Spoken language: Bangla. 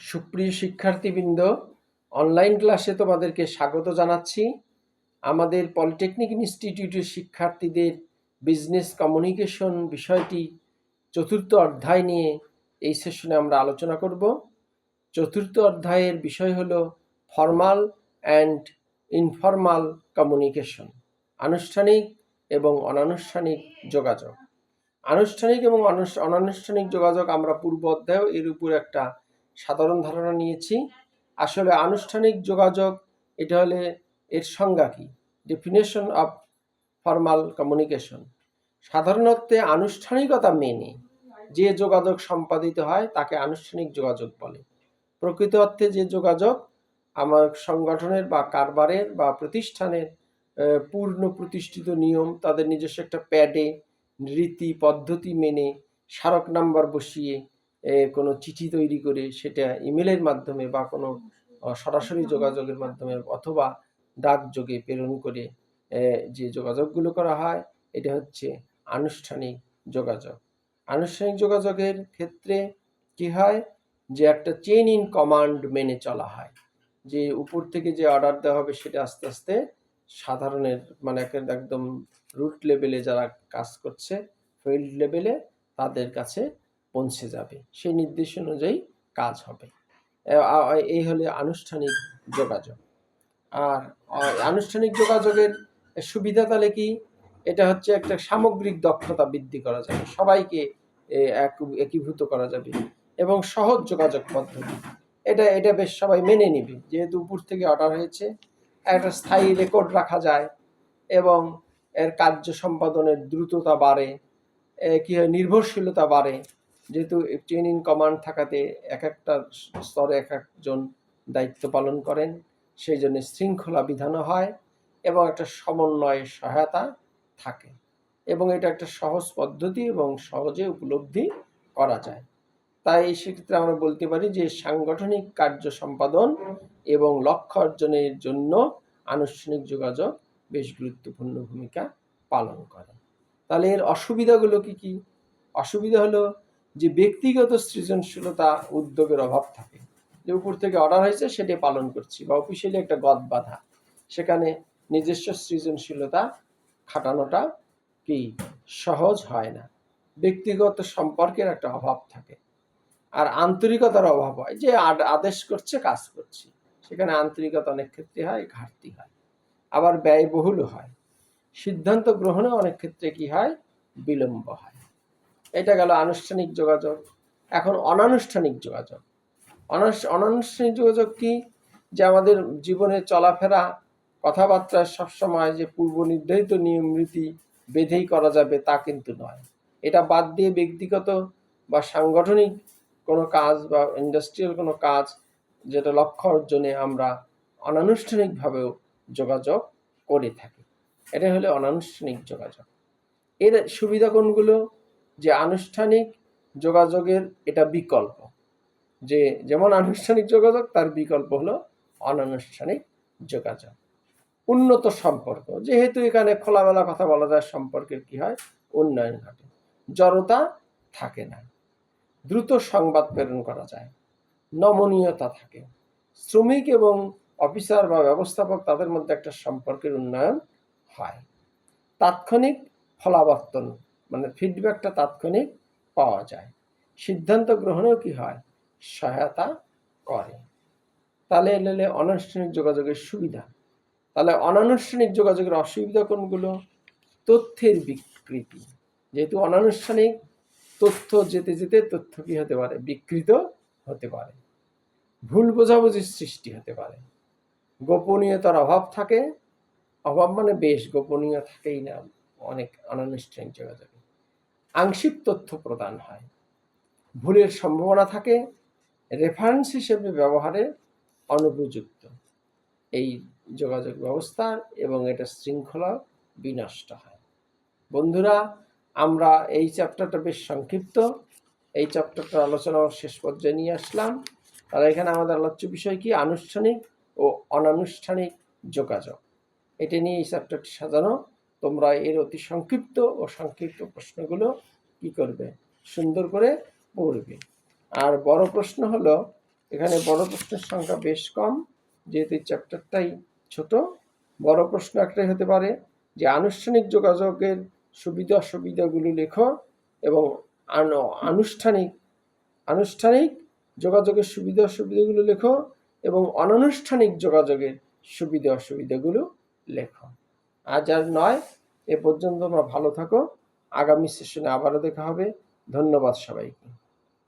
সুপ্রিয় শিক্ষার্থীবৃন্দ অনলাইন ক্লাসে তোমাদেরকে স্বাগত জানাচ্ছি। আমাদের পলিটেকনিক ইনস্টিটিউটের শিক্ষার্থীদের বিজনেস কমিউনিকেশন বিষয়টি চতুর্থ অধ্যায় নিয়ে এই সেশনে আমরা আলোচনা করব। চতুর্থ অধ্যায়ের বিষয় হলো ফর্মাল অ্যান্ড ইনফর্মাল কমিউনিকেশন আনুষ্ঠানিক এবং অনানুষ্ঠানিক যোগাযোগ। আনুষ্ঠানিক এবং অনানুষ্ঠানিক যোগাযোগ আমরা পূর্ব অধ্যায়েও এর উপর একটা সাধারণ ধারণা নিয়েছি। আসলে আনুষ্ঠানিক যোগাযোগ, এটা হলে এর সংজ্ঞা কি? ডেফিনেশন অফ ফর্মাল কমিউনিকেশন সাধারণত আনুষ্ঠানিকতা মেনে যে যোগাযোগ সম্পাদিত হয়, তাকে আনুষ্ঠানিক যোগাযোগ বলে। প্রকৃত অর্থে যে যোগাযোগ আমার সংগঠনের বা কারবারের বা প্রতিষ্ঠানের পূর্ণ প্রতিষ্ঠিত নিয়ম, তাদের নিজস্ব একটা প্যাডে, রীতি, পদ্ধতি মেনে, স্মারক নাম্বার বসিয়ে কোনো চিঠি তৈরি করে সেটা ইমেলের মাধ্যমে বা কোনো সরাসরি যোগাযোগের মাধ্যমে অথবা ডাকযোগে প্রেরণ করে যে যোগাযোগগুলো করা হয়, এটা হচ্ছে আনুষ্ঠানিক যোগাযোগ। আনুষ্ঠানিক যোগাযোগের ক্ষেত্রে কি হয়? যে একটা চেইন ইন কমান্ড মেনে চলা হয়। যে উপর থেকে যে অর্ডার দেওয়া হবে সেটা আস্তে আস্তে সাধারণের মানে একদম রুট লেভেলে যারা কাজ করছে ফিল্ড লেভেলে তাদের কাছে পৌঁছে যাবে। সেই নির্দেশ অনুযায়ী কাজ হবে। এই হলে আনুষ্ঠানিক যোগাযোগ। আর আনুষ্ঠানিক যোগাযোগের সুবিধা তাহলে কি? এটা হচ্ছে একটা সামগ্রিক দক্ষতা বৃদ্ধি করা যাবে। সবাইকে এক- একীভূত করা যাবে। এবং সহজ যোগাযোগ পদ্ধতি। এটা এটা বেশ সবাই মেনে নিবে। যেহেতু উপর থেকে অর্ডার হয়েছে, একটা স্থায়ী রেকর্ড রাখা যায় এবং এর কার্য সম্পাদনের দ্রুততা বাড়ে কি হয়? নির্ভরশীলতা বাড়ে। যেহেতু চেইন ইন কমান্ড থাকাতে এক একটা স্তরে এক একজন দায়িত্ব পালন করেন, সেই জন্য শৃঙ্খলা বিধানও হয় এবং একটা সমন্বয়ের সহায়তা থাকে এবং এটা একটা সহজ পদ্ধতি এবং সহজে উপলব্ধি করা যায়। তাই সেক্ষেত্রে আমরা বলতে পারি যে সাংগঠনিক কার্য সম্পাদন এবং লক্ষ্য অর্জনের জন্য আনুষ্ঠানিক যোগাযোগ বেশ গুরুত্বপূর্ণ ভূমিকা পালন করে। তাহলে এর অসুবিধাগুলো কি কি? অসুবিধা হলো যে ব্যক্তিগত সৃজনশীলতা উদ্যোগের অভাব থাকে। যে উপর থেকে অর্ডার হয়েছে সেটি পালন করছি বা অফিসিয়ালি একটা গদ বাধা। সেখানে নিজস্ব সৃজনশীলতা খাটানোটা কি সহজ হয় না। ব্যক্তিগত সম্পর্কের একটা অভাব থাকে। আর আন্তরিকতার অভাব হয়। যে আদ- আদেশ করছে, কাজ করছি। সেখানে আন্তরিকতা অনেক ক্ষেত্রে হয়, ঘাটতি হয়। আবার ব্যয়বহুল হয়। সিদ্ধান্ত গ্রহণে অনেক ক্ষেত্রে কি হয়? বিলম্ব হয়। এটা গেল আনুষ্ঠানিক যোগাযোগ। এখন অনানুষ্ঠানিক যোগাযোগ। অনানুষ- অনানুষ্ঠানিক যোগাযোগ কি? যে আমাদের জীবনে চলাফেরা, কথাবার্তা সবসময় যে পূর্ব নির্ধারিত নিয়ম, রীতি বেঁধেই করা যাবে তা কিন্তু নয়। এটা বাদ দিয়ে ব্যক্তিগত বা সাংগঠনিক কোনো কাজ বা ইন্ডাস্ট্রিয়াল কোনো কাজ যেটা লক্ষ্য অর্জনে আমরা অনানুষ্ঠানিকভাবেও যোগাযোগ করে থাকি। এটা হলো অনানুষ্ঠানিক যোগাযোগ। এর সুবিধা কোনগুলো? যে আনুষ্ঠানিক যোগাযোগের এটা বিকল্প। যে যেমন আনুষ্ঠানিক যোগাযোগ, তার বিকল্প হলো অনানুষ্ঠানিক যোগাযোগ। উন্নত সম্পর্ক। যেহেতু এখানে খোলামেলা কথা বলা যায়, সম্পর্কের কি হয়? উন্নয়ন ঘটে। জড়তা থাকে না। দ্রুত সংবাদ প্রেরণ করা যায়। নমনীয়তা থাকে। শ্রমিক এবং অফিসার বা ব্যবস্থাপক তাদের মধ্যে একটা সম্পর্কের উন্নয়ন হয়। তাৎক্ষণিক ফলাবর্তন মানে ফিডব্যাকটা তাৎক্ষণিক পাওয়া যায়। সিদ্ধান্ত গ্রহণেও কি হয়? সহায়তা করে। তাহলে এলে অনানুষ্ঠানিক যোগাযোগের সুবিধা। তাহলে অনানুষ্ঠানিক যোগাযোগের অসুবিধা কোনগুলো? তথ্যের বিকৃতি। যেহেতু অনানুষ্ঠানিক তথ্য যেতে যেতে তথ্য কি হতে পারে? বিকৃত হতে পারে। ভুল বোঝাবুঝির সৃষ্টি হতে পারে। গোপনীয়তার অভাব থাকে। অভাব মানে বেশ গোপনীয় থাকেই না অনেক অনানুষ্ঠানিক যোগাযোগে। আংশিক তথ্য প্রদান হয়। ভুলের সম্ভাবনা থাকে রেফারেন্স হিসেবে ব্যবহারে অনুপযুক্ত। এই যোগাযোগ ব্যবস্থার এবং এটা শৃঙ্খলা বিনষ্ট হয়। বন্ধুরা, আমরা এই চ্যাপ্টারটা বেশ সংক্ষিপ্ত। এই চ্যাপ্টারটা আলোচনা শেষ পর্যায়ে নিয়ে আসলাম। তাহলে এখানে আমাদের আলোচ্য বিষয় কি? আনুষ্ঠানিক ও অনানুষ্ঠানিক যোগাযোগ। এটা নিয়ে এই চ্যাপ্টারটি সাজানো। তোমরা এর অতি সংক্ষিপ্ত ও সংক্ষিপ্ত প্রশ্নগুলো কি করবে? সুন্দর করে পড়বে। আর বড় প্রশ্ন হলো, এখানে বড় প্রশ্নের সংখ্যা বেশ কম, যেহেতু এই চ্যাপ্টারটাই ছোট। বড় প্রশ্ন একটাই হতে পারে যে, আনুষ্ঠানিক যোগাযোগের সুবিধা অসুবিধাগুলো লেখো এবং আন- আনুষ্ঠানিক আনুষ্ঠানিক যোগাযোগের সুবিধা অসুবিধাগুলো লেখো এবং অনানুষ্ঠানিক যোগাযোগের সুবিধা অসুবিধাগুলো লেখো। আজ আর নয়, এ পর্যন্ত তোমরা ভালো থাকো। আগামী সেশনে আবারও দেখা হবে। ধন্যবাদ সবাইকে।